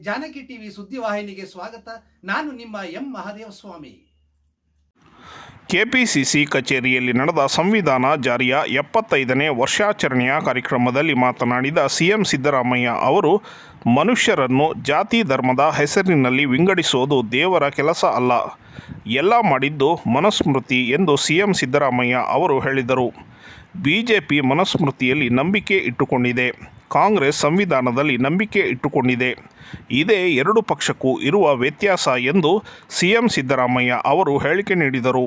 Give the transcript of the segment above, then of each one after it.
Janaki TV ಸುದ್ದಿವಾಹಿನಿಗೆ ಸ್ವಾಗತ. ನಾನು ನಿಮ್ಮ ಎಂ ಮಹಾದೇವ ಸ್ವಾಮಿ. ಕೆಪಿಸಿಸಿ ಕಚೇರಿಯಲ್ಲಿ ನಡೆದ ಸಂವಿಧಾನ ಜಾರಿಯ ಎಪ್ಪತ್ತೈದನೇ ವರ್ಷಾಚರಣೆಯ ಕಾರ್ಯಕ್ರಮದಲ್ಲಿ ಮಾತನಾಡಿದ ಸಿಎಂ ಸಿದ್ದರಾಮಯ್ಯ ಅವರು, ಮನುಷ್ಯರನ್ನು ಜಾತಿ ಧರ್ಮದ ಹೆಸರಿನಲ್ಲಿ ವಿಂಗಡಿಸುವುದು ದೇವರ ಕೆಲಸ ಅಲ್ಲ. ಎಲ್ಲ ಮಾಡಿದ್ದು ಮನುಸ್ಮೃತಿ ಎಂದು ಸಿಎಂ ಸಿದ್ದರಾಮಯ್ಯ ಅವರು ಹೇಳಿದರು. ಬಿಜೆಪಿ ಮನುಸ್ಮೃತಿಯಲ್ಲಿ ನಂಬಿಕೆ ಇಟ್ಟುಕೊಂಡಿದೆ. ಕಾಂಗ್ರೆಸ್ ಸಂವಿಧಾನದಲ್ಲಿ ನಂಬಿಕೆ ಇಟ್ಟುಕೊಂಡಿದೆ. ಇದೇ ಎರಡು ಪಕ್ಷಕ್ಕೂ ಇರುವ ವ್ಯತ್ಯಾಸ ಎಂದು ಸಿಎಂ ಸಿದ್ದರಾಮಯ್ಯ ಅವರು ಹೇಳಿಕೆ ನೀಡಿದರು.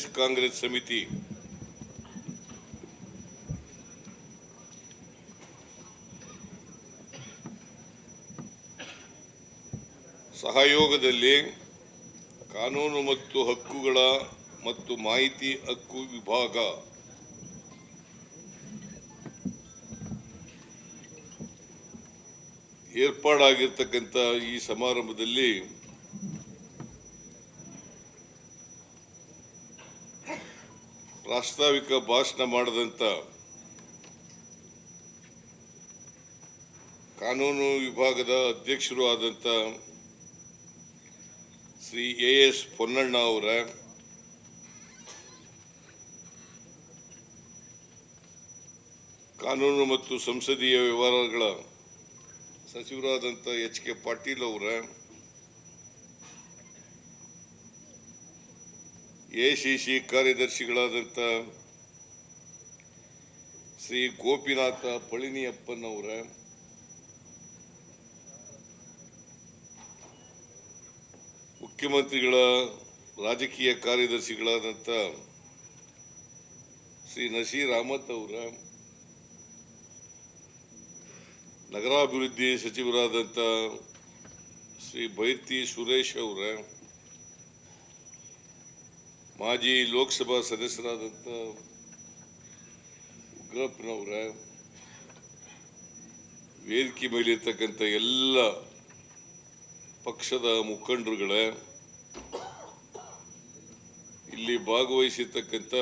ಪ್ರದೇಶ ಕಾಂಗ್ರೆಸ್ ಸಮಿತಿ. ಸಹಯೋಗದಲ್ಲಿ ಕಾನೂನು ಮತ್ತು ಹಕ್ಕುಗಳ ಮತ್ತು ಮಾಹಿತಿ ಹಕ್ಕು ವಿಭಾಗ. ಏರ್ಪಾಡಾಗಿರ್ತಕ್ಕಂಥ ಈ ಸಮಾರಂಭದಲ್ಲಿ ಪ್ರಾಸ್ತಾವಿಕ ಭಾಷಣ ಮಾಡಿದಂಥ ಕಾನೂನು ವಿಭಾಗದ ಅಧ್ಯಕ್ಷರು ಆದಂಥ ಶ್ರೀ ಎ ಎಸ್ ಪೊನ್ನಣ್ಣ ಅವರ, ಕಾನೂನು ಮತ್ತು ಸಂಸದೀಯ ವ್ಯವಹಾರಗಳ ಸಚಿವರಾದಂಥ ಎಚ್ ಕೆ ಪಾಟೀಲ್ ಅವರ ಎಸಿಸಿ ಕಾರ್ಯದರ್ಶಿಗಳಾದಂಥ ಶ್ರೀ ಗೋಪಿನಾಥ ಪಳಿನಿಯಪ್ಪನವರ, ಮುಖ್ಯಮಂತ್ರಿಗಳ ರಾಜಕೀಯ ಕಾರ್ಯದರ್ಶಿಗಳಾದಂಥ ಶ್ರೀ ನಸೀರ್ ಅಹಮದ್ ಅವರ, ನಗರಾಭಿವೃದ್ಧಿ ಸಚಿವರಾದಂಥ ಶ್ರೀ ಬೈರ್ತಿ ಸುರೇಶ್ ಅವರ ಮಾಜಿ ಲೋಕಸಭಾ ಸದಸ್ಯರಾದಂಥ ಉಗ್ರಪ್ಪನವರ, ವೇದಿಕೆ ಮೇಲಿರ್ತಕ್ಕಂಥ ಎಲ್ಲ ಪಕ್ಷದ ಮುಖಂಡರುಗಳ, ಇಲ್ಲಿ ಭಾಗವಹಿಸಿರ್ತಕ್ಕಂಥ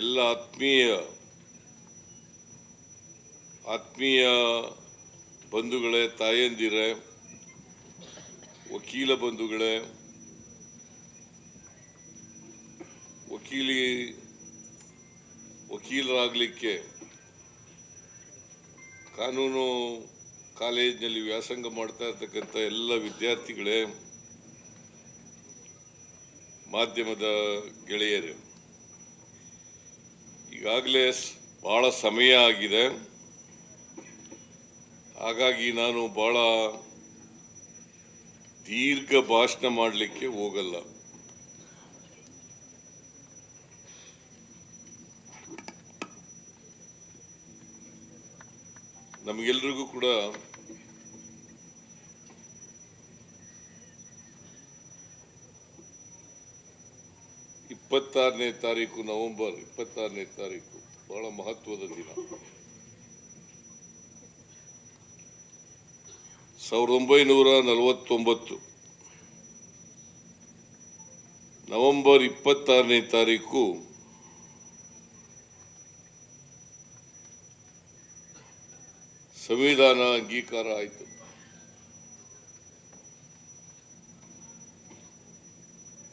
ಎಲ್ಲ ಆತ್ಮೀಯ ಆತ್ಮೀಯ ಬಂಧುಗಳೇ, ತಾಯಂದಿರೇ, ವಕೀಲ ಬಂಧುಗಳೇ ವಕೀಲಿ, ವಕೀಲರಾಗಲಿಕ್ಕೆ ಕಾನೂನು ಕಾಲೇಜಿನಲ್ಲಿ ವ್ಯಾಸಂಗ ಮಾಡ್ತಾ ಇರ್ತಕ್ಕಂಥ ಎಲ್ಲ ವಿದ್ಯಾರ್ಥಿಗಳೇ ಮಾಧ್ಯಮದ ಗೆಳೆಯರು. ಈಗಾಗಲೇ ಭಾಳ ಸಮಯ ಆಗಿದೆ. ಹಾಗಾಗಿ ನಾನು ಭಾಳ ದೀರ್ಘ ಭಾಷಣ ಮಾಡಲಿಕ್ಕೆ ಹೋಗಲ್ಲ. ನಮಗೆಲ್ರಿಗೂ ಕೂಡ ಇಪ್ಪತ್ತಾರನೇ ತಾರೀಕು ನವೆಂಬರ್, ಇಪ್ಪತ್ತಾರನೇ ತಾರೀಕು. ಬಹಳ ಮಹತ್ವದ ದಿನ. ಸಾವಿರದ ಒಂಬೈನೂರ ನಲವತ್ತೊಂಬತ್ತು. ನವೆಂಬರ್ ಇಪ್ಪತ್ತಾರನೇ ತಾರೀಕು ಸಂವಿಧಾನ ಅಂಗೀಕಾರ ಆಯಿತು.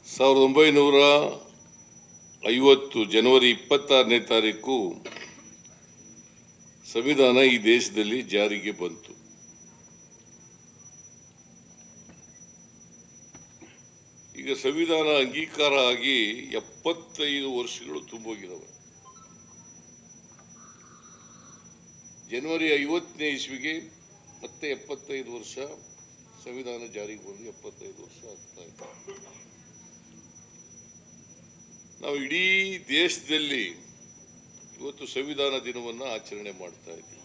ಸಾವಿರದ ಒಂಬೈನೂರ ಐವತ್ತು ಜನವರಿ ಇಪ್ಪತ್ತಾರನೇ ತಾರೀಕು ಸಂವಿಧಾನ ಈ ದೇಶದಲ್ಲಿ ಜಾರಿಗೆ ಬಂತು. ಈಗ ಸಂವಿಧಾನ ಅಂಗೀಕಾರ ಆಗಿ ಎಪ್ಪತ್ತೈದು ವರ್ಷಗಳು ತುಂಬೋಗಿದ್ದಾವೆ ಜನವರಿ ಐವತ್ತನೇ ಇಸ್ವಿಗೆ ಮತ್ತೆ ಎಪ್ಪತ್ತೈದು ವರ್ಷ ಸಂವಿಧಾನ ಜಾರಿಗೆ ಬಂದು ಎಪ್ಪತ್ತೈದು ವರ್ಷ ಆಗ್ತಾ ಇದೆ. ನಾವು ಇಡೀ ದೇಶದಲ್ಲಿ ಇವತ್ತು ಸಂವಿಧಾನ ದಿನವನ್ನು ಆಚರಣೆ ಮಾಡ್ತಾ ಇದ್ದೀವಿ.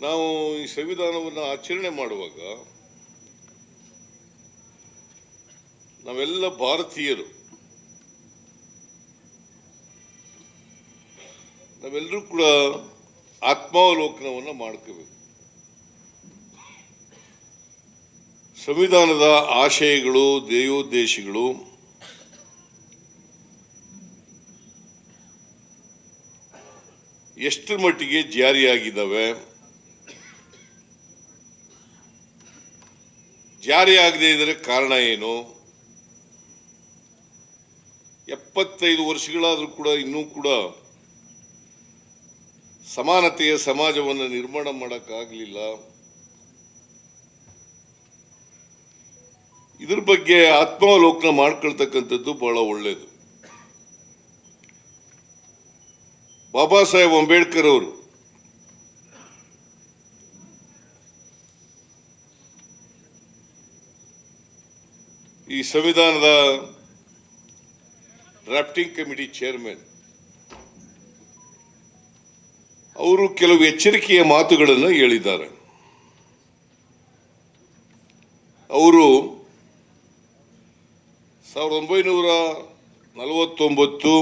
ನಾವು ಈ ಸಂವಿಧಾನವನ್ನು ಆಚರಣೆ ಮಾಡುವಾಗ ನಾವೆಲ್ಲ ಭಾರತೀಯರು ನಾವೆಲ್ಲರೂ ಕೂಡ ಆತ್ಮಾವಲೋಕನವನ್ನು ಮಾಡ್ಕೋಬೇಕು. ಸಂವಿಧಾನದ ಆಶಯಗಳು ಧ್ಯೇಯೋದ್ದೇಶಗಳು ಎಷ್ಟರ ಮಟ್ಟಿಗೆ ಜಾರಿಯಾಗಿದ್ದಾವೆ? ಜಾರಿಯಾಗದೇ ಇದ್ದರೆ ಕಾರಣ ಏನು? ಎಪ್ಪತ್ತೈದು ವರ್ಷಗಳಾದರೂ ಕೂಡ ಇನ್ನೂ ಕೂಡ ಸಮಾನತೆಯ ಸಮಾಜವನ್ನು ನಿರ್ಮಾಣ ಮಾಡೋಕ್ಕಾಗಲಿಲ್ಲ. ಇದ್ರ ಬಗ್ಗೆ ಆತ್ಮಾವಲೋಕನ ಮಾಡ್ಕೊಳ್ತಕ್ಕಂಥದ್ದು ಬಹಳ ಒಳ್ಳೆಯದು ಬಾಬಾ ಸಾಹೇಬ್ ಅಂಬೇಡ್ಕರ್ ಅವರು ಈ ಸಂವಿಧಾನದ ಡ್ರಾಫ್ಟಿಂಗ್ ಕಮಿಟಿ ಚೇರ್ಮನ್ ಅವರು ಕೆಲವು ಎಚ್ಚರಿಕೆಯ ಮಾತುಗಳನ್ನು ಹೇಳಿದ್ದಾರೆ. ಅವರು ಸಾವಿರದ ಒಂಬೈನೂರ ನಲವತ್ತೊಂಬತ್ತು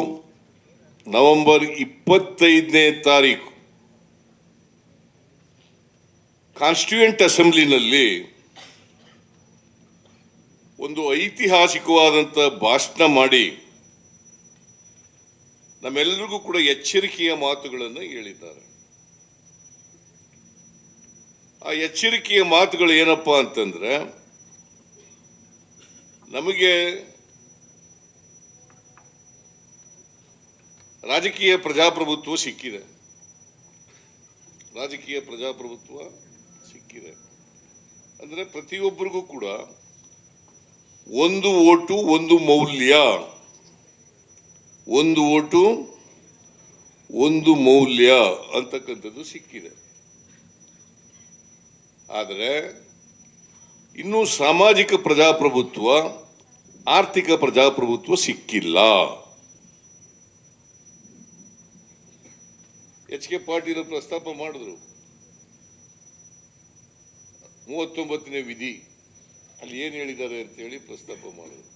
ನವೆಂಬರ್ ಇಪ್ಪತ್ತೈದನೇ ತಾರೀಕು ಕಾನ್ಸ್ಟಿಟ್ಯೂಯೆಂಟ್ ಅಸೆಂಬ್ಲಿನಲ್ಲಿ ಒಂದು ಐತಿಹಾಸಿಕವಾದಂಥ ಭಾಷಣ ಮಾಡಿ ನಮ್ಮೆಲ್ಲರಿಗೂ ಕೂಡ ಎಚ್ಚರಿಕೆಯ ಮಾತುಗಳನ್ನು ಹೇಳಿದ್ದಾರೆ. ಆ ಎಚ್ಚರಿಕೆಯ ಮಾತುಗಳು ಏನಪ್ಪ ಅಂತಂದ್ರೆ, ನಮಗೆ ರಾಜಕೀಯ ಪ್ರಜಾಪ್ರಭುತ್ವ ಸಿಕ್ಕಿದೆ. ರಾಜಕೀಯ ಪ್ರಜಾಪ್ರಭುತ್ವ ಸಿಕ್ಕಿದೆ. ಅಂದ್ರೆ ಪ್ರತಿಯೊಬ್ಬರಿಗೂ ಕೂಡ ಒಂದು ಓಟು, ಒಂದು ಮೌಲ್ಯ. ಒಂದು ಓಟು, ಒಂದು ಮೌಲ್ಯ ಅಂತಕ್ಕಂಥದ್ದು ಸಿಕ್ಕಿದೆ. ಆದರೆ ಇನ್ನೂ ಸಾಮಾಜಿಕ ಪ್ರಜಾಪ್ರಭುತ್ವ, ಆರ್ಥಿಕ ಪ್ರಜಾಪ್ರಭುತ್ವ ಸಿಕ್ಕಿಲ್ಲ. ಎಚ್ ಕೆ ಪಾಟೀಲ್ ಪ್ರಸ್ತಾಪ ಮಾಡಿದ್ರು. ಮೂವತ್ತೊಂಬತ್ತನೇ ವಿಧಿ, ಅಲ್ಲಿ ಏನು ಹೇಳಿದ್ದಾರೆ ಅಂತೇಳಿ ಪ್ರಸ್ತಾಪ ಮಾಡಿದ್ರು.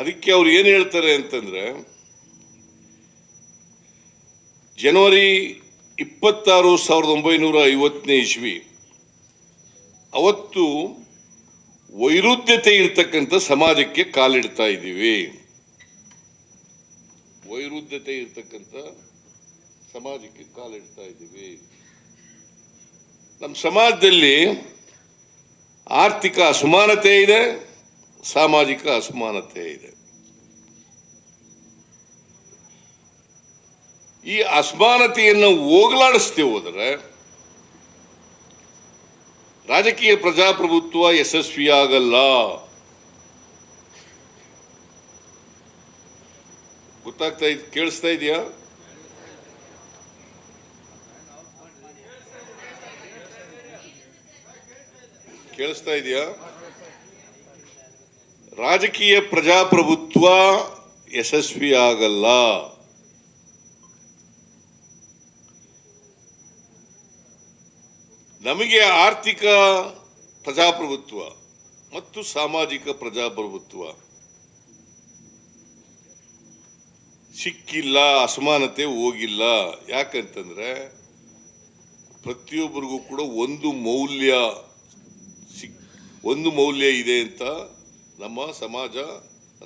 ಅದಕ್ಕೆ ಅವ್ರು ಏನು ಹೇಳ್ತಾರೆ ಅಂತಂದ್ರೆ, ಜನವರಿ ಇಪ್ಪತ್ತಾರು ಸಾವಿರದ ಒಂಬೈನೂರ ಐವತ್ತನೇ ಇಸ್ವಿ. ಅವತ್ತು ವೈರುಧ್ಯತೆ ಇರ್ತಕ್ಕಂಥ ಸಮಾಜಕ್ಕೆ ಕಾಲಿಡ್ತಾ ಇದ್ದೀವಿ. ವೈರುಧ್ಯತೆ ಇರ್ತಕ್ಕಂಥ ಸಮಾಜಕ್ಕೆ ಕಾಲಿಡ್ತಾ ಇದ್ದೀವಿ. ನಮ್ಮ ಸಮಾಜದಲ್ಲಿ ಆರ್ಥಿಕ ಅಸಮಾನತೆ ಇದೆ, ಸಾಮಾಜಿಕ ಅಸಮಾನತೆ ಇದೆ. ಈ ಅಸಮಾನತೆಯನ್ನು ಹೋಗಲಾಡಿಸ್ತೆ ಹೋದರೆ ರಾಜಕೀಯ ಪ್ರಜಾಪ್ರಭುತ್ವ ಯಶಸ್ವಿಯಾಗಲ್ಲ. ಗೊತ್ತಾಗ್ತಾ ಇದ್, ಕೇಳಿಸ್ತಾ ಇದೆಯಾ? ಕೇಳಿಸ್ತಾ ಇದೆಯಾ? ರಾಜಕೀಯ ಪ್ರಜಾಪ್ರಭುತ್ವ ಯಶಸ್ವಿಯಾಗಲ್ಲ. ನಮಗೆ ಆರ್ಥಿಕ ಪ್ರಜಾಪ್ರಭುತ್ವ ಮತ್ತು ಸಾಮಾಜಿಕ ಪ್ರಜಾಪ್ರಭುತ್ವ ಸಿಕ್ಕಿಲ್ಲ, ಅಸಮಾನತೆ ಹೋಗಿಲ್ಲ. ಯಾಕಂತಂದರೆ ಪ್ರತಿಯೊಬ್ಬರಿಗೂ ಕೂಡ ಒಂದು ಮೌಲ್ಯ ಸಿಕ್, ಒಂದು ಮೌಲ್ಯ ಇದೆ ಅಂತ ನಮ್ಮ ಸಮಾಜ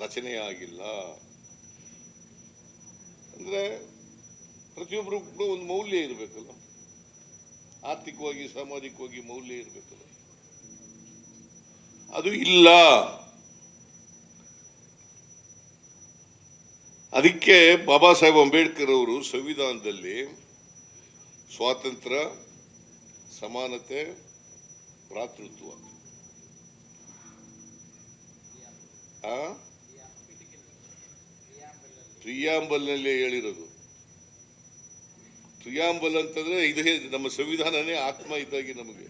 ರಚನೆ ಆಗಿಲ್ಲ. ಅಂದ್ರೆ ಪ್ರತಿಯೊಬ್ಬರಿಗೂ ಕೂಡ ಒಂದು ಮೌಲ್ಯ ಇರಬೇಕಲ್ಲ. ಆರ್ಥಿಕವಾಗಿ ಸಾಮಾಜಿಕವಾಗಿ ಮೌಲ್ಯ ಇರಬೇಕು. ಅದು ಇಲ್ಲ. ಅದಕ್ಕೆ ಬಾಬಾ ಸಾಹೇಬ್ ಅಂಬೇಡ್ಕರ್ ಅವರು ಸಂವಿಧಾನದಲ್ಲಿ ಸ್ವಾತಂತ್ರ್ಯ ಸಮಾನತೆ ಭ್ರಾತೃತ್ವ. ಪ್ರಿಯಾಂಬಲ್ನಲ್ಲೇ ಹೇಳಿರೋದು. ಪ್ರಿಯಾಂಬಲ್ ಅಂತಂದ್ರೆ ಇದೇ ನಮ್ಮ ಸಂವಿಧಾನನೇ ಆತ್ಮ ಇದ್ದಾಗಿ ನಮಗೆ.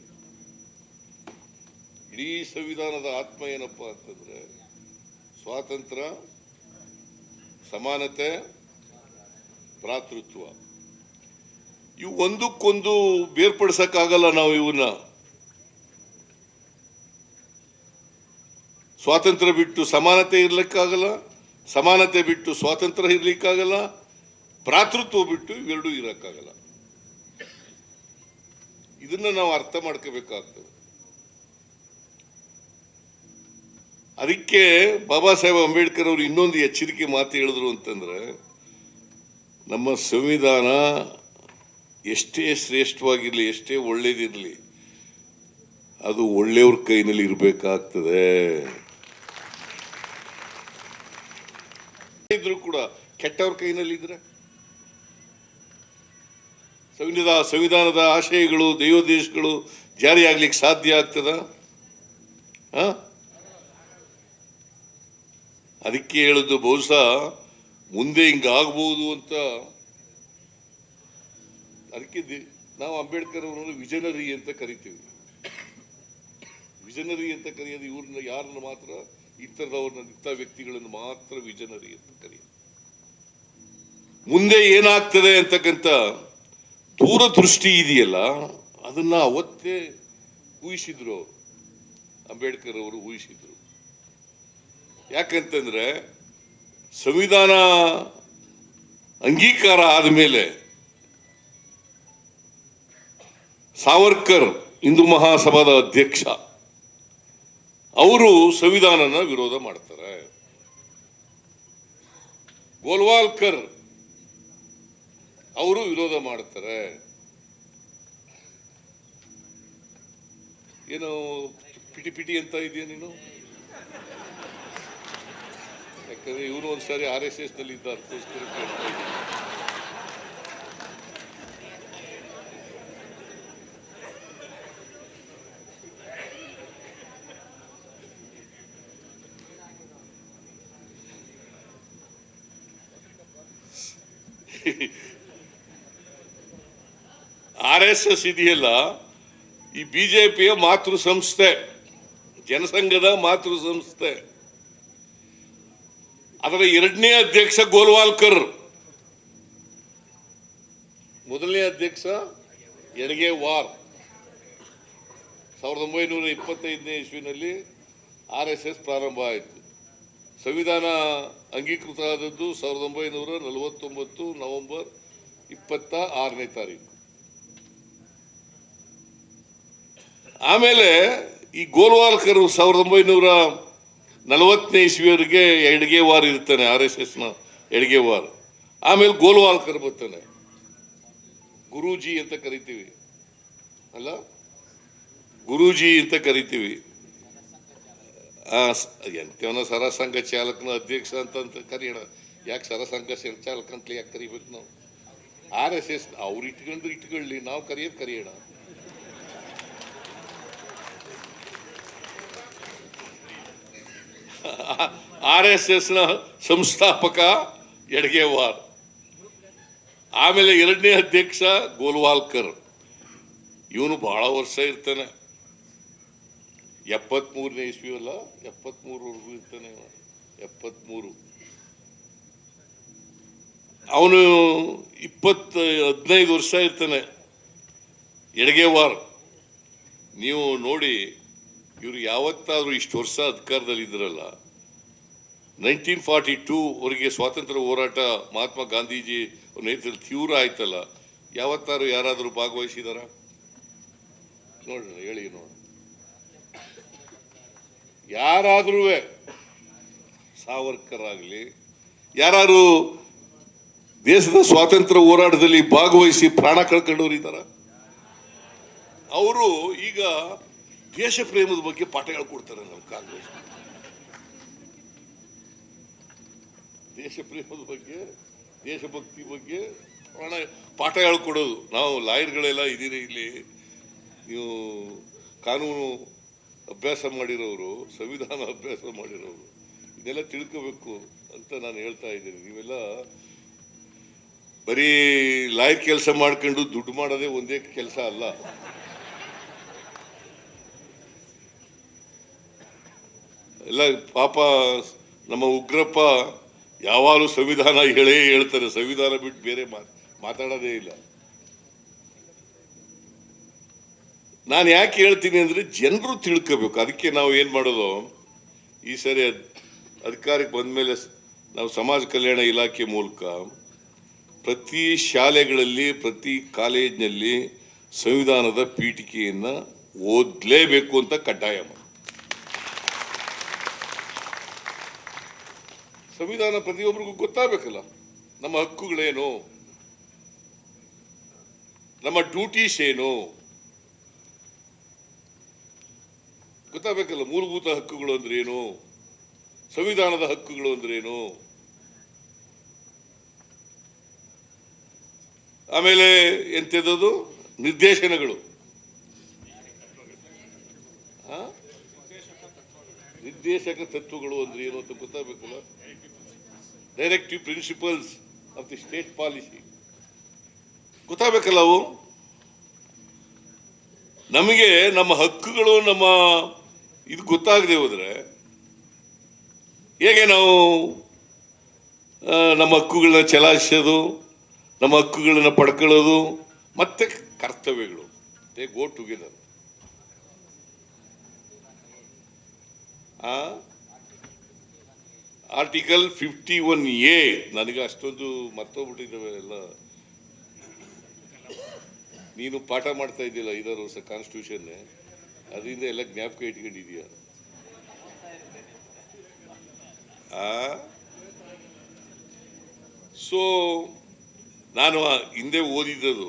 ಇಡೀ ಸಂವಿಧಾನದ ಆತ್ಮ ಏನಪ್ಪಾ ಅಂತಂದ್ರೆ ಸ್ವಾತಂತ್ರ್ಯ, ಸಮಾನತೆ, ಭ್ರಾತೃತ್ವ. ಇವು ಒಂದಕ್ಕೊಂದು ಬೇರ್ಪಡಿಸಕ್ಕಾಗಲ್ಲ ನಾವು ಇವನ್ನ ಸ್ವಾತಂತ್ರ್ಯ ಬಿಟ್ಟು ಸಮಾನತೆ ಇರ್ಲಿಕ್ಕಾಗಲ್ಲ, ಸಮಾನತೆ ಬಿಟ್ಟು ಸ್ವಾತಂತ್ರ್ಯ ಇರ್ಲಿಕ್ಕಾಗಲ್ಲ ಭ್ರಾತೃತ್ವ ಬಿಟ್ಟು ಇವೆರಡೂ ಇರೋಕ್ಕಾಗಲ್ಲ. ಇದನ್ನ ನಾವು ಅರ್ಥ ಮಾಡ್ಕೋಬೇಕಾಗ್ತದೆ. ಅದಕ್ಕೆ ಬಾಬಾ ಸಾಹೇಬ್ ಅಂಬೇಡ್ಕರ್ ಅವರು ಇನ್ನೊಂದು ಎಚ್ಚರಿಕೆ ಮಾತು ಹೇಳಿದ್ರು ಅಂತಂದ್ರೆ, ನಮ್ಮ ಸಂವಿಧಾನ ಎಷ್ಟೇ ಶ್ರೇಷ್ಠವಾಗಿರಲಿ, ಎಷ್ಟೇ ಒಳ್ಳೇದಿರಲಿ, ಅದು ಒಳ್ಳೆಯವ್ರ ಕೈನಲ್ಲಿ ಇರಬೇಕಾಗ್ತದೆ. ಇದ್ರು ಕೂಡ ಕೆಟ್ಟವ್ರ ಕೈನಲ್ಲಿ ಇದ್ರೆ? ಸಂವಿಧಾನ, ಸಂವಿಧಾನದ ಆಶಯಗಳು ದೈವೋದ್ದೇಶಗಳು ಜಾರಿಯಾಗ್ಲಿಕ್ಕೆ ಸಾಧ್ಯ ಆಗ್ತದ? ಅದಕ್ಕೆ ಹೇಳುದು ಬಹುಶಃ ಮುಂದೆ ಹಿಂಗಾಗ್ಬೋದು ಅಂತ. ಅದಕ್ಕೆ ನಾವು ಅಂಬೇಡ್ಕರ್ ಅವರನ್ನು ವಿಜನರಿ ಅಂತ ಕರಿತೀವಿ. ವಿಜನರಿ ಅಂತ ಕರೆಯೋದು ಇವ್ರನ್ನ ಯಾರನ್ನ ಮಾತ್ರ ಇತರದವ್ರನ್ನ ಇಂಥ ವ್ಯಕ್ತಿಗಳನ್ನು ಮಾತ್ರ ವಿಜನರಿ ಅಂತ ಕರೆಯೋದು. ಮುಂದೆ ಏನಾಗ್ತದೆ ಅಂತಕ್ಕಂಥ ದೂರದೃಷ್ಟಿ ಇದೆಯಲ್ಲ, ಅದನ್ನ ಅವತ್ತೇ ಊಹಿಸಿದ್ರು ಅಂಬೇಡ್ಕರ್ ಅವರು, ಊಹಿಸಿದ್ರು. ಯಾಕಂತಂದ್ರೆ ಸಂವಿಧಾನ ಅಂಗೀಕಾರ ಆದಮೇಲೆ ಸಾವರ್ಕರ್, ಹಿಂದೂ ಮಹಾಸಭಾದ ಅಧ್ಯಕ್ಷ, ಅವರು ಸಂವಿಧಾನನ ವಿರೋಧ ಮಾಡ್ತಾರೆ. ಗೋಲ್ವಾಲ್ಕರ್ ಅವರು ವಿರೋಧ ಮಾಡ್ತಾರೆ ಏನು ಪಿಟಿ ಪಿಟಿ ಅಂತ ಇದೆಯಾ ನೀನು ಯಾಕಂದ್ರೆ ಇವನು ಒಂದ್ಸಾರಿ ಆರ್ ಎಸ್ ಎಸ್ನಲ್ಲಿ ಇದ್ದಾರೆ Hehehe. ಆರ್ ಎಸ್ ಎಸ್ ಇದೆಯಲ್ಲ, ಈ ಬಿ ಜೆ ಪಿಯ ಮಾತೃ ಸಂಸ್ಥೆ, ಜನಸಂಘದ ಮಾತೃ ಸಂಸ್ಥೆ. ಅದರ ಎರಡನೇ ಅಧ್ಯಕ್ಷ ಗೋಲ್ವಾಲ್ಕರ್. ಮೊದಲನೇ ಅಧ್ಯಕ್ಷ ಎಡಗೆ ವಾರ್ ಸಾವಿರದ ಒಂಬೈನೂರ ಇಪ್ಪತ್ತೈದನೇ ಇಸ್ವಿನಲ್ಲಿ ಆರ್ ಎಸ್ ಎಸ್ ಪ್ರಾರಂಭ ಆಯಿತು. ಸಂವಿಧಾನ ಅಂಗೀಕೃತ ಆದದ್ದು ಸಾವಿರದ ಒಂಬೈನೂರ ನಲವತ್ತೊಂಬತ್ತು ನವೆಂಬರ್ ಇಪ್ಪತ್ತ ಆರನೇ ತಾರೀಕು. ಆಮೇಲೆ ಈ ಗೋಲ್ವಾಲ್ಕರ್ ಸಾವಿರದ ಒಂಬೈನೂರ ನಲವತ್ತನೇ ಇಸ್ವಿಯವರೆಗೆ ಎಡ್ಗೆ ವಾರ್ ಇರ್ತಾನೆ ಆರ್ ಎಸ್ ಎಸ್ನ ಎಡ್ಗೆ ವಾರ್. ಆಮೇಲೆ ಗೋಲ್ವಾಲ್ಕರ್ ಬರ್ತಾನೆ. ಗುರೂಜಿ ಅಂತ ಕರಿತೀವಿ. ಅಲ್ಲ? ಗುರೂಜಿ ಅಂತ ಕರಿತೀವಿ. ಎಂತವನ ಸರಸಂಘ ಚಾಲಕನ ಅಧ್ಯಕ್ಷ ಅಂತ ಅಂತ ಕರೆಯೋಣ. ಯಾಕೆ ಸರಸಂಘ ಚಾಲಕ ಅಂತಲೇ ಯಾಕೆ ಕರಿಬೇಕು ನಾವು? ಆರ್ ಎಸ್ ಎಸ್, ಅವ್ರು ಇಟ್ಕೊಂಡು ಇಟ್ಕೊಳ್ಳಿ, ನಾವು ಕರೆಯೋದು ಕರೆಯೋಣ. ಆರ್ ಎಸ್ ಎಸ್ನ ಸಂಸ್ಥಾಪಕ ಎಡ್ಗೇವಾರ್ ಆಮೇಲೆ ಎರಡನೇ ಅಧ್ಯಕ್ಷ ಗೋಲ್ವಾಲ್ಕರ್. ಇವನು ಬಹಳ ವರ್ಷ ಇರ್ತಾನೆ. ಎಪ್ಪತ್ಮೂರನೇ ಇಸ್ವಿ ಅಲ್ಲ, ಎಪ್ಪತ್ಮೂರವರೆಗೂ ಇರ್ತಾನೆ. ಎಪ್ಪತ್ಮೂರು. ಅವನು ಇಪ್ಪತ್ತು ಹದಿನೈದು ವರ್ಷ ಇರ್ತಾನೆ. ಎಡಗೇವಾರ್ ನೀವು ನೋಡಿ ಇವರು ಯಾವತ್ತಾದರೂ ಇಷ್ಟು ವರ್ಷ ಅಧಿಕಾರದಲ್ಲಿ ಇದ್ರಲ್ಲ ನೈನ್ಟೀನ್ ಫಾರ್ಟಿ ಟೂವರೆಗೆ ಸ್ವಾತಂತ್ರ್ಯ ಹೋರಾಟ ಮಹಾತ್ಮ ಗಾಂಧೀಜಿ ನೇತೃತ್ವದಲ್ಲಿ ತೀವ್ರ ಆಯ್ತಲ್ಲ ಯಾವತ್ತಾರು ಯಾರಾದರೂ ಭಾಗವಹಿಸಿದಾರ? ನೋಡ್ರಿ ಹೇಳಿ ನೋಡಿ ಯಾರಾದ್ರೂ ಸಾವರ್ಕರ್ ಆಗಲಿ ಯಾರು ದೇಶದ ಸ್ವಾತಂತ್ರ್ಯ ಹೋರಾಟದಲ್ಲಿ ಭಾಗವಹಿಸಿ ಪ್ರಾಣ ಕಳ್ಕೊಂಡವ್ರು ಇದ್ದಾರ? ಅವರು ಈಗ ದೇಶ ಪ್ರೇಮದ ಬಗ್ಗೆ ಪಾಠ ಹೇಳ್ಕೊಡ್ತಾರೆ ನಮ್ಮ ಕಾಂಗ್ರೆಸ್. ದೇಶ ಪ್ರೇಮದ ಬಗ್ಗೆ, ದೇಶಭಕ್ತಿ ಬಗ್ಗೆ ಒಳ್ಳೆ ಪಾಠ ಹೇಳ್ಕೊಡೋದು ನಾವು ಲಾಯರ್ಗಳೆಲ್ಲ ಇದ್ದೀರಿ ಇಲ್ಲಿ. ನೀವು ಕಾನೂನು ಅಭ್ಯಾಸ ಮಾಡಿರೋರು, ಸಂವಿಧಾನ ಅಭ್ಯಾಸ ಮಾಡಿರೋರು, ಇದೆಲ್ಲ ತಿಳ್ಕೋಬೇಕು ಅಂತ ನಾನು ಹೇಳ್ತಾ ಇದ್ದೀನಿ. ನೀವೆಲ್ಲ ಬರೀ ಲಾಯರ್ ಕೆಲಸ ಮಾಡ್ಕೊಂಡು ದುಡ್ಡು ಮಾಡೋದೇ ಒಂದೇ ಕೆಲಸ ಅಲ್ಲ. ಎಲ್ಲ ಪಾಪ, ನಮ್ಮ ಉಗ್ರಪ್ಪ ಯಾವಾಗಲೂ ಸಂವಿಧಾನ ಹೇಳೇ ಹೇಳ್ತಾರೆ. ಸಂವಿಧಾನ ಬಿಟ್ಟು ಬೇರೆ ಮಾತ್- ಮಾತಾಡೋದೇ ಇಲ್ಲ. ನಾನು ಯಾಕೆ ಹೇಳ್ತೀನಿ ಅಂದರೆ ಜನರು ತಿಳ್ಕೋಬೇಕು. ಅದಕ್ಕೆ ನಾವು ಏನು ಮಾಡೋದು? ಈ ಸರಿ ಅಧಿಕಾರಕ್ಕೆ ಬಂದ ಮೇಲೆ ನಾವು ಸಮಾಜ ಕಲ್ಯಾಣ ಇಲಾಖೆ ಮೂಲಕ ಪ್ರತಿ ಶಾಲೆಗಳಲ್ಲಿ, ಪ್ರತಿ ಕಾಲೇಜಿನಲ್ಲಿ ಸಂವಿಧಾನದ ಪೀಠಿಕೆಯನ್ನ ಓದಲೇಬೇಕು ಅಂತ ಕಡ್ಡಾಯ ಮಾಡಿ ಸಂವಿಧಾನ ಪ್ರತಿಯೊಬ್ಬರಿಗೂ ಗೊತ್ತಾಗಬೇಕಲ್ಲ. ನಮ್ಮ ಹಕ್ಕುಗಳೇನು? ನಮ್ಮ ಡ್ಯೂಟೀಸ್ ಏನು? ಗೊತ್ತಾಗಬೇಕಲ್ಲ, ಮೂಲಭೂತ ಹಕ್ಕುಗಳು ಅಂದ್ರೇನು ಸಂವಿಧಾನದ ಹಕ್ಕುಗಳು ಅಂದ್ರೇನು ಆಮೇಲೆ ಎಂಥದ್ದು? ನಿರ್ದೇಶನಗಳು? ನಿರ್ದೇಶಕ ತತ್ವಗಳು ಅಂದ್ರೆ ಏನು ಅಂತ ಗೊತ್ತಾಗಬೇಕಲ್ಲ? Directive principles of the state policy ಗೊತ್ತಾಗಬೇಕಲ್ಲ ಅವು ನಮಗೆ ನಮ್ಮ ಹಕ್ಕುಗಳು, ನಮ್ಮ ಇದು ಗೊತ್ತಾಗದೆ ಹೋದರೆ ಹೇಗೆ ನಾವು ನಮ್ಮ ಹಕ್ಕುಗಳನ್ನ ಚಲಾಯಿಸೋದು, ನಮ್ಮ ಹಕ್ಕುಗಳನ್ನ ಪಡ್ಕೊಳ್ಳೋದು, ಮತ್ತೆ ಕರ್ತವ್ಯಗಳು they go together article fifty one A ನನಗೆ ಅಷ್ಟೊಂದು ಮರ್ತೋಗ್ಬಿಟ್ಟಿದ್ದಾವೆ ಎಲ್ಲ. ನೀನು ಪಾಠ ಮಾಡ್ತಾ ಇದ್ದಿಲ್ಲ ಐದಾರು ವರ್ಷ ಕಾನ್ಸ್ಟಿಟ್ಯೂಷನ್ ಅದರಿಂದ ಎಲ್ಲ ಜ್ಞಾಪಕ ಇಟ್ಕೊಂಡಿದೀಯ ಸೊ ನಾನು ಹಿಂದೆ ಓದಿದ್ದದು.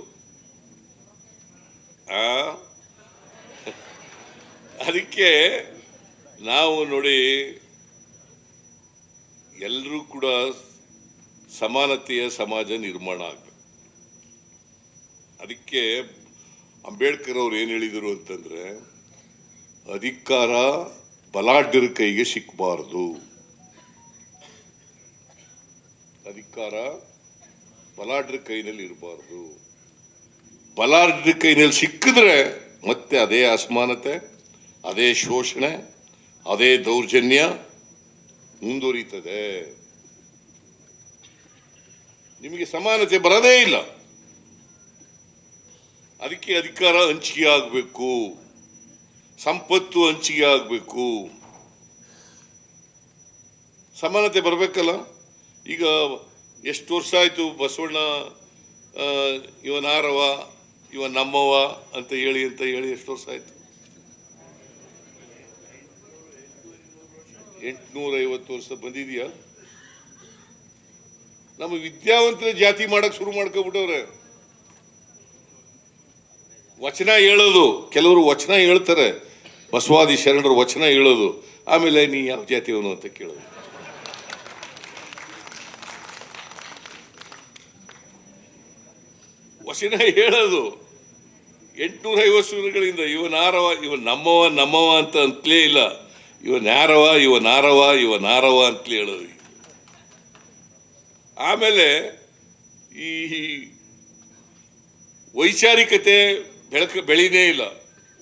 ಅದಕ್ಕೆ ನಾವು ನೋಡಿ ಎಲ್ಲರೂ ಕೂಡ ಸಮಾನತೆಯ ಸಮಾಜ ನಿರ್ಮಾಣ ಆಗಬೇಕು. ಅದಕ್ಕೆ ಅಂಬೇಡ್ಕರ್ ಅವ್ರು ಏನು ಹೇಳಿದರು ಅಂತಂದರೆ, ಅಧಿಕಾರ ಬಲಾಢ್ಯರ ಕೈಗೆ ಸಿಕ್ಕಬಾರದು ಅಧಿಕಾರ ಬಲಾಢ್ಯರ ಕೈನಲ್ಲಿ ಇರಬಾರ್ದು. ಬಲಾಢ್ಯರ ಕೈನಲ್ಲಿ ಸಿಕ್ಕಿದ್ರೆ ಮತ್ತೆ ಅದೇ ಅಸಮಾನತೆ, ಅದೇ ಶೋಷಣೆ, ಅದೇ ದೌರ್ಜನ್ಯ ಮುಂದುವರಿತದೆ. ನಿಮಗೆ ಸಮಾನತೆ ಬರದೇ ಇಲ್ಲ. ಅದಕ್ಕೆ ಅಧಿಕಾರ ಹಂಚಿಕೆ ಆಗಬೇಕು. ಸಂಪತ್ತು ಹಂಚಿಕೆ ಆಗಬೇಕು. ಸಮಾನತೆ ಬರಬೇಕಲ್ಲ? ಈಗ ಎಷ್ಟು ವರ್ಷ ಆಯಿತು ಬಸವಣ್ಣ ಇವನಾರವ ಇವ ನಮ್ಮವ ಅಂತ ಹೇಳಿ ಅಂತ ಹೇಳಿ ಎಷ್ಟು ವರ್ಷ ಆಯ್ತು? ಎಂಟುನೂರ ಐವತ್ತು ವರ್ಷ ಬಂದಿದೆಯಾ? ನಮ್ಮ ವಿದ್ಯಾವಂತರ ಜಾತಿ ಮಾಡಕ್ ಶುರು ಮಾಡ್ಕೊಬಿಟ್ಟವ್ರೆ. ವಚನ ಹೇಳೋದು, ಕೆಲವರು ವಚನ ಹೇಳ್ತಾರೆ. ಬಸವಾದಿ ಶರಣರು ವಚನ ಹೇಳೋದು. ಆಮೇಲೆ ನೀ ಯಾವ ಜಾತಿಯವನು ಅಂತ ಕೇಳೋದು. ವಚನ ಹೇಳೋದು. ಎಂಟುನೂರ ಐವತ್ತು ಇವನಾರವ, ಇವ ನಮ್ಮವ ನಮ್ಮವ ಅಂತ ಅಂತಲೇ ಇಲ್ಲ. ಇವ ನಾರವ ಇವ ನಾರವ ಇವ ನಾರವ ಅಂತಲೇ ಹೇಳೋದು ಆಮೇಲೆ ಈ ವೈಚಾರಿಕತೆ ಬೆಳಕ ಬೆಳೀನೇ ಇಲ್ಲ.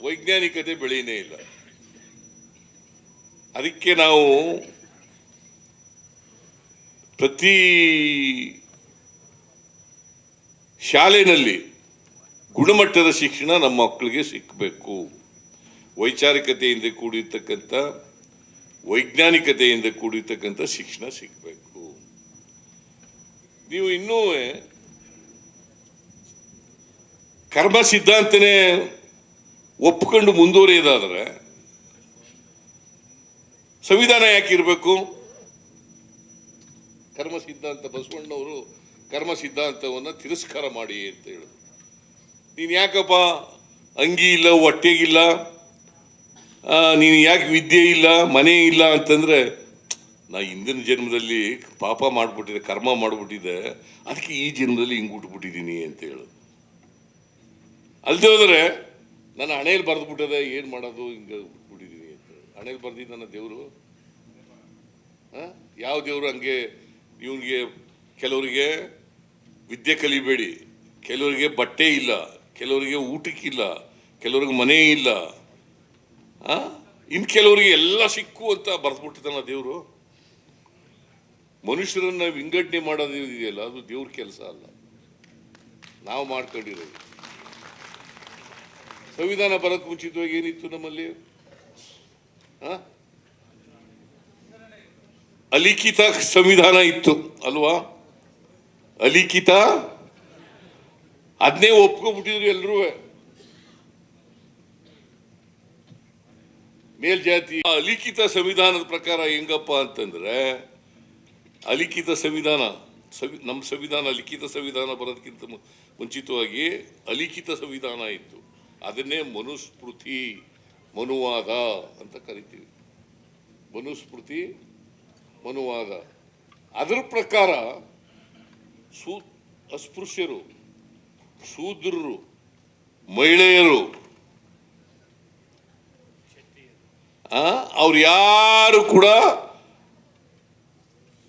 ವೈಜ್ಞಾನಿಕತೆ ಬೆಳೀನೇ ಇಲ್ಲ. ಅದಕ್ಕೆ ನಾವು ಪ್ರತಿ ಶಾಲೆಯಲ್ಲಿ ಗುಣಮಟ್ಟದ ಶಿಕ್ಷಣ ನಮ್ಮ ಮಕ್ಕಳಿಗೆ ಸಿಕ್ಕಬೇಕು ವೈಚಾರಿಕತೆಯಿಂದ ಕೂಡಿರ್ತಕ್ಕಂಥ ವೈಜ್ಞಾನಿಕತೆಯಿಂದ ಕೂಡಿರ್ತಕ್ಕಂಥ ಶಿಕ್ಷಣ ಸಿಗಬೇಕು. ನೀವು ಇನ್ನೂ ಕರ್ಮ ಸಿದ್ಧಾಂತನೇ ಒಪ್ಕೊಂಡು ಮುಂದುವರಿಯೋದಾದರೆ ಸಂವಿಧಾನ ಯಾಕೆ ಇರಬೇಕು? ಕರ್ಮ ಸಿದ್ಧಾಂತ ಬಸವಣ್ಣವರು ಕರ್ಮ ಸಿದ್ಧಾಂತವನ್ನು ತಿರಸ್ಕಾರ ಮಾಡಿ ಅಂತ ಹೇಳಿದ್ರು. ನೀನು ಯಾಕಪ್ಪ, ಅಂಗಿ ಇಲ್ಲ ಹೊಟ್ಟೆಗಿಲ್ಲ ನೀನು ಯಾಕೆ ವಿದ್ಯೆ ಇಲ್ಲ, ಮನೆ ಇಲ್ಲ ಅಂತಂದ್ರೆ, ನಾ ಹಿಂದಿನ ಜನ್ಮದಲ್ಲಿ ಪಾಪ ಮಾಡಿಬಿಟ್ಟಿದೆ, ಕರ್ಮ ಮಾಡಿಬಿಟ್ಟಿದೆ, ಅದಕ್ಕೆ ಈ ಜನ್ಮದಲ್ಲಿ ಹಿಂಗೆ ಉಟ್ಬಿಟ್ಟಿದ್ದೀನಿ ಅಂತ ಹೇಳು. ಅಲ್ಲದೆ ಹೋದರೆ, ನನ್ನ ಹಣೆಯಲ್ಲಿ ಬರೆದ್ಬಿಟ್ಟದೆ ಏನು ಮಾಡೋದು, ಹಿಂಗೆ ಉಟ್ಬಿಟ್ಟಿದ್ದೀನಿ ಅಂತ ಹಣೆಯಲ್ಲಿ ಬರೆದಿದ್ದ ನನ್ನ ದೇವರು? ಯಾವ ದೇವರು ಹಂಗೆ ಇವನಿಗೆ, ಕೆಲವರಿಗೆ ವಿದ್ಯೆ ಕಲಿಬೇಡಿ. ಕೆಲವರಿಗೆ ಬಟ್ಟೆ ಇಲ್ಲ, ಕೆಲವರಿಗೆ ಊಟಕ್ಕಿಲ್ಲ, ಕೆಲವ್ರಿಗೆ ಮನೆ ಇಲ್ಲ ಆ? ಇನ್ ಕೆಲವರಿಗೆ ಎಲ್ಲ ಸಿಕ್ಕು ಅಂತ ಬರೆದ್ಬಿಟ್ಟಿದ್ದಾನ ದೇವರು. ಮನುಷ್ಯರನ್ನ ವಿಂಗಡಣೆ ಮಾಡೋದು ಇದೆಯಲ್ಲ, ಅದು ದೇವ್ರ ಕೆಲಸ ಅಲ್ಲ. ನಾವು ಮಾಡ್ಕೊಂಡಿರೋದು. ಸಂವಿಧಾನ ಬರೋಕ್ ಮುಂಚಿತವಾಗಿ ಏನಿತ್ತು ನಮ್ಮಲ್ಲಿ? ಅಲಿಖಿತ ಸಂವಿಧಾನ ಇತ್ತು, ಅಲ್ವಾ? ಅಲಿಖಿತ? ಅದನ್ನೇ ಒಪ್ಕೊಂಡ್ಬಿಟ್ಟಿದ್ರು ಎಲ್ರೂ. ಮೇಲ್ಜಾತಿ ಅಲಿಖಿತ ಸಂವಿಧಾನದ ಪ್ರಕಾರ ಹೆಂಗಪ್ಪ ಅಂತಂದ್ರೆ, ಅಲಿಖಿತ ಸಂವಿಧಾನ, ಸಂವಿ ನಮ್ಮ ಸಂವಿಧಾನ ಲಿಖಿತ ಸಂವಿಧಾನ ಬರೋದಕ್ಕಿಂತ ಮುಂಚಿತವಾಗಿ ಅಲಿಖಿತ ಸಂವಿಧಾನ ಇತ್ತು. ಅದನ್ನೇ ಮನುಸ್ಮೃತಿ, ಮನುವಾದ ಅಂತ ಕರಿತೀವಿ. ಮನುಸ್ಮೃತಿ, ಮನುವಾದ. ಅದರ ಪ್ರಕಾರ ಸೂ, ಅಸ್ಪೃಶ್ಯರು, ಶೂದ್ರರು, ಮಹಿಳೆಯರು ಅವ್ರು ಯಾರು ಕೂಡ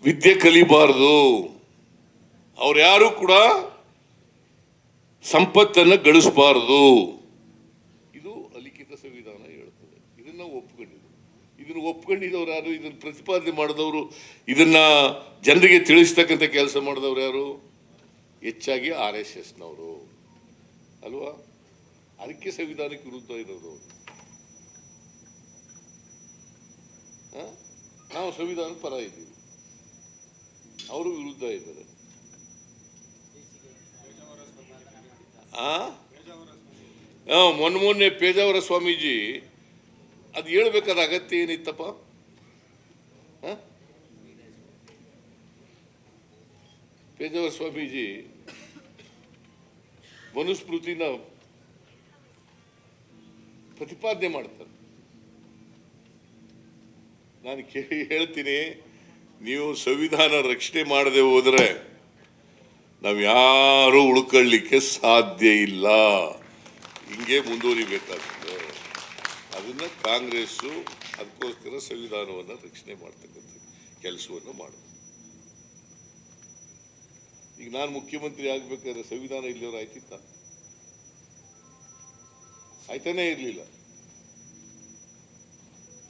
ವಿದ್ಯೆ ಕಲಿಬಾರದು. ಅವ್ರು ಯಾರು ಕೂಡ ಸಂಪತ್ತನ್ನು ಗಳಿಸಬಾರ್ದು. ಇದು ಅಲಿಖಿತ ಸಂವಿಧಾನ ಹೇಳ್ತದೆ ಇದನ್ನ ಒಪ್ಕೊಂಡಿದ್ರು ಇದನ್ನ ಒಪ್ಕೊಂಡಿದ್ದವ್ರು ಯಾರು? ಇದನ್ನ ಪ್ರತಿಪಾದನೆ ಮಾಡಿದವರು, ಇದನ್ನ ಜನರಿಗೆ ತಿಳಿಸ್ತಕ್ಕಂಥ ಕೆಲಸ ಮಾಡಿದವ್ರು ಯಾರು? ಹೆಚ್ಚಾಗಿ ಆರ್ ಎಸ್ ಎಸ್ನವರು. ಅಲ್ವಾ? ಅದಕ್ಕೆ ಸಂವಿಧಾನಕ್ಕೆ ವಿರುದ್ಧ ಇರೋದು ಅವ್ರು. ಆ? ನಾವು ಸಂವಿಧಾನ ಪರ ಇದ್ದೀವಿ. ಅವರು ವಿರುದ್ಧ ಇದ್ದಾರೆ. ಮೊನ್ನೆ ಮೊನ್ನೆ ಪೇಜಾವರ ಸ್ವಾಮೀಜಿ, ಅದು ಹೇಳ್ಬೇಕಾದ ಅಗತ್ಯ ಏನಿತ್ತಪ್ಪ? ಪೇಜಾವರ ಸ್ವಾಮೀಜಿ, ಮನುಸ್ಮೃತಿನ ಪ್ರತಿಪಾದನೆ ಮಾಡ್ತಾರೆ. ನಾನು ಕೇಳಿ ಹೇಳ್ತೀನಿ, ನೀವು ಸಂವಿಧಾನ ರಕ್ಷಣೆ ಮಾಡದೆ ಹೋದರೆ ನಾವು ಯಾರು ಉಳ್ಕೊಳ್ಳಿಕ್ಕೆ ಸಾಧ್ಯ ಇಲ್ಲ. ಹಿಂಗೆ ಮುಂದುವರಿಬೇಕಾಗ್ತದೆ. ಅದನ್ನು ಕಾಂಗ್ರೆಸ್ಸು ಅದಕ್ಕೋಸ್ಕರ ಸಂವಿಧಾನವನ್ನು ರಕ್ಷಣೆ ಮಾಡ್ತಕ್ಕಂಥ ಕೆಲಸವನ್ನು ಮಾಡೋದು. ಈಗ ನಾನು ಮುಖ್ಯಮಂತ್ರಿ ಆಗ್ಬೇಕಾದ್ರೆ ಸಂವಿಧಾನ ಇಲ್ಲಿಯವರು ಆಯ್ತಿತ್ತ? ಆಯ್ತಾನೇ ಇರಲಿಲ್ಲ.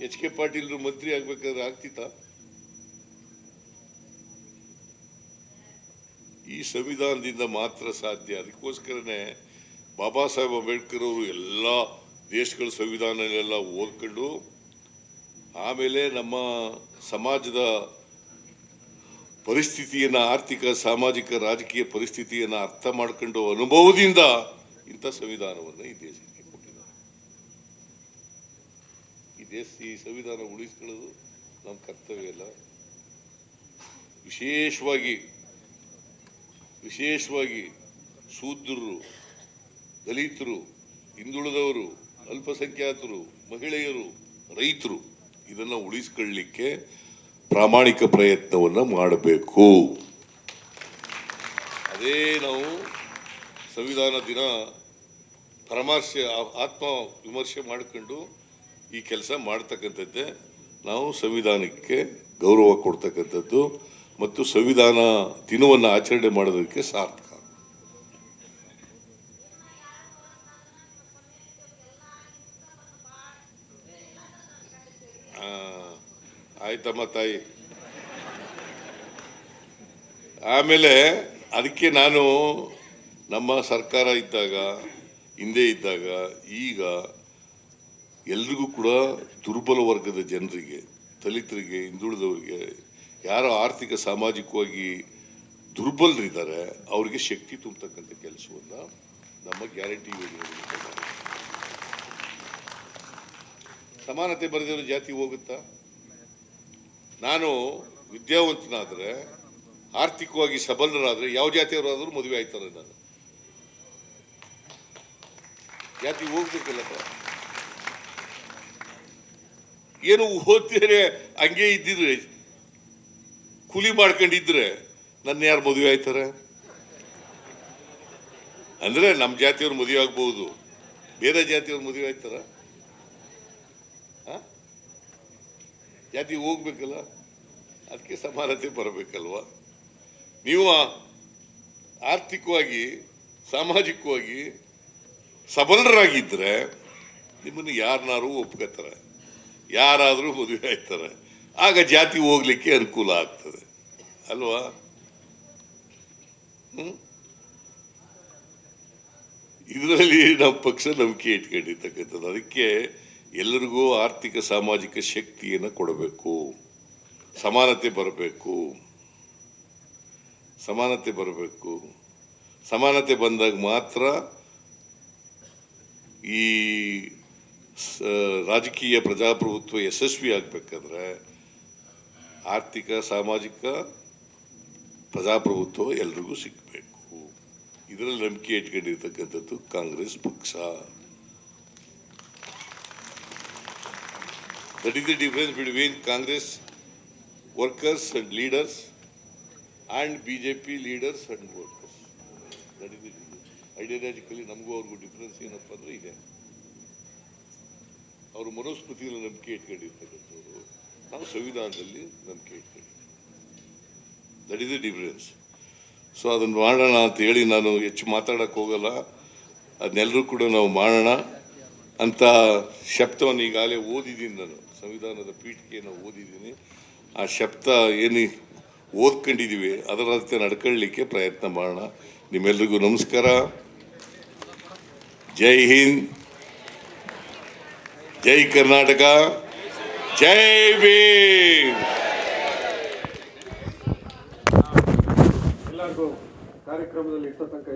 ಎಚ್ ಕೆ ಪಾಟೀಲ್ರು ಮಂತ್ರಿ ಆಗ್ಬೇಕಾದ್ರೆ ಆಗ್ತಿತ್ತ? ಈ ಸಂವಿಧಾನದಿಂದ ಮಾತ್ರ ಸಾಧ್ಯ. ಅದಕ್ಕೋಸ್ಕರನೇ ಬಾಬಾ ಸಾಹೇಬ್ ಅಂಬೇಡ್ಕರ್ ಅವರು ಎಲ್ಲ ದೇಶಗಳ ಸಂವಿಧಾನಗಳೆಲ್ಲ ಓದ್ಕೊಂಡು ಆಮೇಲೆ ನಮ್ಮ ಸಮಾಜದ ಪರಿಸ್ಥಿತಿಯನ್ನ, ಆರ್ಥಿಕ, ಸಾಮಾಜಿಕ, ರಾಜಕೀಯ ಪರಿಸ್ಥಿತಿಯನ್ನ ಅರ್ಥ ಮಾಡ್ಕೊಂಡು ಅನುಭವದಿಂದ ಇಂಥ ಸಂವಿಧಾನವನ್ನು ಈ ದೇಶಕ್ಕೆ ಕೊಟ್ಟಿದ್ದಾರೆ ಈ ದೇಶ ಈ ಸಂವಿಧಾನ ಉಳಿಸ್ಕೊಳ್ಳೋದು ನಮ್ಮ ಕರ್ತವ್ಯ ಅಲ್ಲ. ವಿಶೇಷವಾಗಿ ವಿಶೇಷವಾಗಿ ಶೂದ್ರರು, ದಲಿತರು, ಹಿಂದುಳಿದವರು, ಅಲ್ಪಸಂಖ್ಯಾತರು, ಮಹಿಳೆಯರು, ರೈತರು ಇದನ್ನು ಉಳಿಸ್ಕೊಳ್ಳಿಕ್ಕೆ ಪ್ರಾಮಾಣಿಕ ಪ್ರಯತ್ನವನ್ನು ಮಾಡಬೇಕು. ಅದೇ ನಾವು ಸಂವಿಧಾನ ದಿನ ಪರಾಮರ್ಶೆ ಆತ್ಮ ವಿಮರ್ಶೆ ಮಾಡಿಕೊಂಡು ಈ ಕೆಲಸ ಮಾಡ್ತಕ್ಕಂಥದ್ದೇ ನಾವು ಸಂವಿಧಾನಕ್ಕೆ ಗೌರವ ಕೊಡ್ತಕ್ಕಂಥದ್ದು ಮತ್ತು ಸಂವಿಧಾನ ದಿನವನ್ನು ಆಚರಣೆ ಮಾಡೋದಕ್ಕೆ ಸಾರ್ಥಕ. ಆಯ್ತಮ್ಮ ತಾಯಿ. ಆಮೇಲೆ ಅದಕ್ಕೆ ನಾನು ನಮ್ಮ ಸರ್ಕಾರ ಇದ್ದಾಗ, ಹಿಂದೆ ಇದ್ದಾಗ, ಈಗ ಎಲ್ರಿಗೂ ಕೂಡ ದುರ್ಬಲ ವರ್ಗದ ಜನರಿಗೆ, ದಲಿತರಿಗೆ, ಹಿಂದುಳಿದವರಿಗೆ, ಯಾರು ಆರ್ಥಿಕ ಸಾಮಾಜಿಕವಾಗಿ ದುರ್ಬಲರಿದ್ದಾರೆ, ಅವರಿಗೆ ಶಕ್ತಿ ತುಂಬತಕ್ಕಂಥ ಕೆಲಸವನ್ನು ನಮ್ಮ ಗ್ಯಾರಂಟಿ. ಸಮಾನತೆ ಬರೆದಿರೋ ಜಾತಿ ಹೋಗುತ್ತಾ? ನಾನು ವಿದ್ಯಾವಂತನಾದರೆ, ಆರ್ಥಿಕವಾಗಿ ಸಬಲರಾದರೆ ಯಾವ ಜಾತಿಯವರಾದರೂ ಮದುವೆ ಆಯ್ತಾರೆ ನಾನು. ಜಾತಿ ಹೋಗ್ಬೇಕಲ್ಲಪ್ಪ ಏನು ಓದ್ತಿದ್ರೆ ಹಂಗೆ ಇದ್ದಿದ್ರೆ, ಕೂಲಿ ಮಾಡ್ಕೊಂಡಿದ್ರೆ ನನ್ನ ಯಾರು ಮದುವೆ ಆಯ್ತಾರೆ? ಅಂದ್ರೆ ನಮ್ಮ ಜಾತಿಯವ್ರು ಮದುವೆ ಆಗ್ಬಹುದು ಬೇರೆ ಜಾತಿಯವ್ರು ಮದುವೆ ಆಯ್ತಾರ? ಜಾತಿ ಹೋಗ್ಬೇಕಲ್ಲ? ಅದಕ್ಕೆ ಸಮಾನತೆ ಬರಬೇಕಲ್ವಾ? ನೀವು ಆರ್ಥಿಕವಾಗಿ, ಸಾಮಾಜಿಕವಾಗಿ ಸಬಲರಾಗಿದ್ದರೆ ನಿಮ್ಮನ್ನು ಯಾರನ್ನಾರು ಒಪ್ಕೋತಾರೆ. ಯಾರಾದರೂ ಮದುವೆ ಆಯ್ತಾರೆ. ಆಗ ಜಾತಿ ಹೋಗ್ಲಿಕ್ಕೆ ಅನುಕೂಲ ಆಗ್ತದೆ. ಅಲ್ವಾ? ಇದರಲ್ಲಿ ನಮ್ಮ ಪಕ್ಷ ನಂಬಿಕೆ ಇಟ್ಕೊಂಡಿರ್ತಕ್ಕಂಥದ್ದು. ಅದಕ್ಕೆ ಎಲ್ಲರಿಗೂ ಆರ್ಥಿಕ, ಸಾಮಾಜಿಕ ಶಕ್ತಿಯನ್ನು ಕೊಡಬೇಕು. ಸಮಾನತೆ ಬರಬೇಕು. ಸಮಾನತೆ ಬರಬೇಕು. ಸಮಾನತೆ ಬಂದಾಗ ಮಾತ್ರ ಈ ರಾಜಕೀಯ ಪ್ರಜಾಪ್ರಭುತ್ವ ಯಶಸ್ವಿ ಆಗಬೇಕಂದ್ರೆ ಆರ್ಥಿಕ, ಸಾಮಾಜಿಕ ಪ್ರಜಾಪ್ರಭುತ್ವ ಎಲ್ರಿಗೂ ಸಿಗಬೇಕು. ಇದರಲ್ಲಿ ನಂಬಿಕೆ ಇಟ್ಕೊಂಡಿರ್ತಕ್ಕಂಥದ್ದು ಕಾಂಗ್ರೆಸ್ ಪಕ್ಷ. That is the difference between Congress workers and leaders and B J P leaders and workers that is ideologically ನಮಗೂ ಅವ್ರಿಗೂ ಡಿಫ್ರೆನ್ಸ್ ಏನಪ್ಪ ಅಂದರೆ ಇದೆ. ಅವರು ಮನೋಸ್ಮೃತಿಯಲ್ಲಿ ನಂಬಿಕೆ ಇಟ್ಕೊಂಡಿರ್ತಕ್ಕಂಥವ್ರು ನಾವು ಸಂವಿಧಾನದಲ್ಲಿ ನಂಬಿಕೆ ಇಟ್ಕೊಂಡಿದ್ದೀವಿ that is the difference so ಅದನ್ನು ಮಾಡೋಣ ಅಂತ ಹೇಳಿ ನಾನು ಹೆಚ್ಚು ಮಾತಾಡಕ್ಕೆ ಹೋಗಲ್ಲ. ಅದನ್ನೆಲ್ಲರೂ ಕೂಡ ನಾವು ಮಾಡೋಣ. ಅಂತ ಶಬ್ದವನ್ನು ಈಗಾಗಲೇ ಓದಿದ್ದೀನಿ ನಾನು. ಸಂವಿಧಾನದ ಪೀಠಿಕೆಯನ್ನು ಓದಿದ್ದೀನಿ. ಆ ಶಬ್ದ ಏನು ಓದ್ಕೊಂಡಿದ್ದೀವಿ ಅದರಂತೆ ನಡ್ಕೊಳ್ಳಿಕ್ಕೆ ಪ್ರಯತ್ನ ಮಾಡೋಣ. ನಿಮ್ಮೆಲ್ರಿಗೂ ನಮಸ್ಕಾರ. ಜೈ ಹಿಂದ್. ಜೈ ಕರ್ನಾಟಕ ಜೈ ಭೀಮ್. ಕಾರ್ಯಕ್ರಮದಲ್ಲಿ ಇಷ್ಟ ತನಕ